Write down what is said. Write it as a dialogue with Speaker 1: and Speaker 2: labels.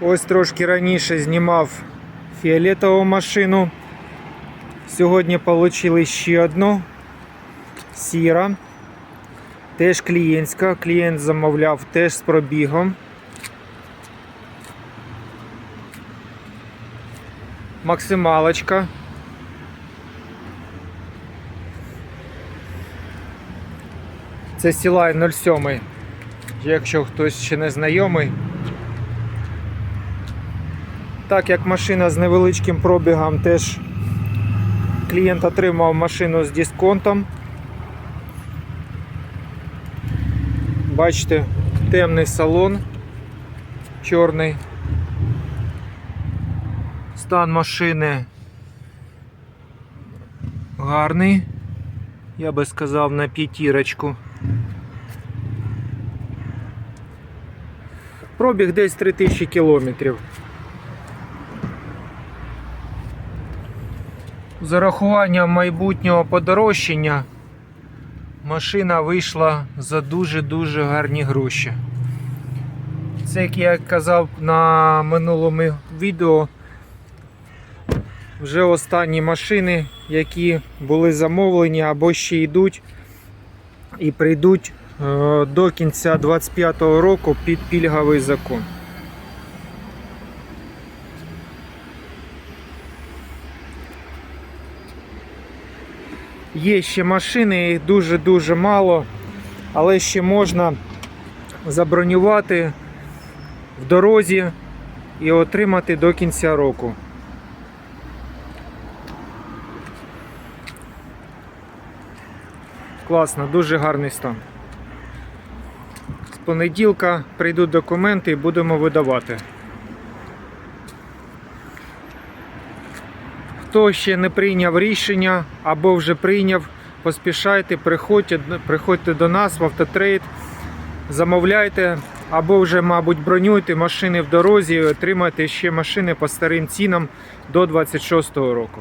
Speaker 1: Ось трошки раніше знімав фіолетову машину. Сьогодні отримали ще одну. Сіра. Теж клієнтська. Клієнт замовляв теж з пробігом. Максималочка. Це Сілай 07. Якщо хтось ще не знайомий. Так як машина з невеличким пробігом, теж клієнт отримав машину з дисконтом. Бачите, темний салон, чорний. Стан машини гарний, я би сказав, на п'ятірочку. Пробіг десь 3000 кілометрів. З урахуванням майбутнього подорожчання машина вийшла за дуже-дуже гарні гроші. Це, як я казав на минулому відео, вже останні машини, які були замовлені або ще йдуть і прийдуть е, до кінця 2025 року під пільговий закон. Є ще машини, їх дуже-дуже мало, але ще можна забронювати в дорозі і отримати до кінця року. Класно, дуже гарний стан. З понеділка прийдуть документи і будемо видавати. Хто ще не прийняв рішення або вже прийняв, поспішайте, приходьте, приходьте до нас в автотрейд, замовляйте або вже, мабуть, бронюйте машини в дорозі і отримайте ще машини по старим цінам до 26 року.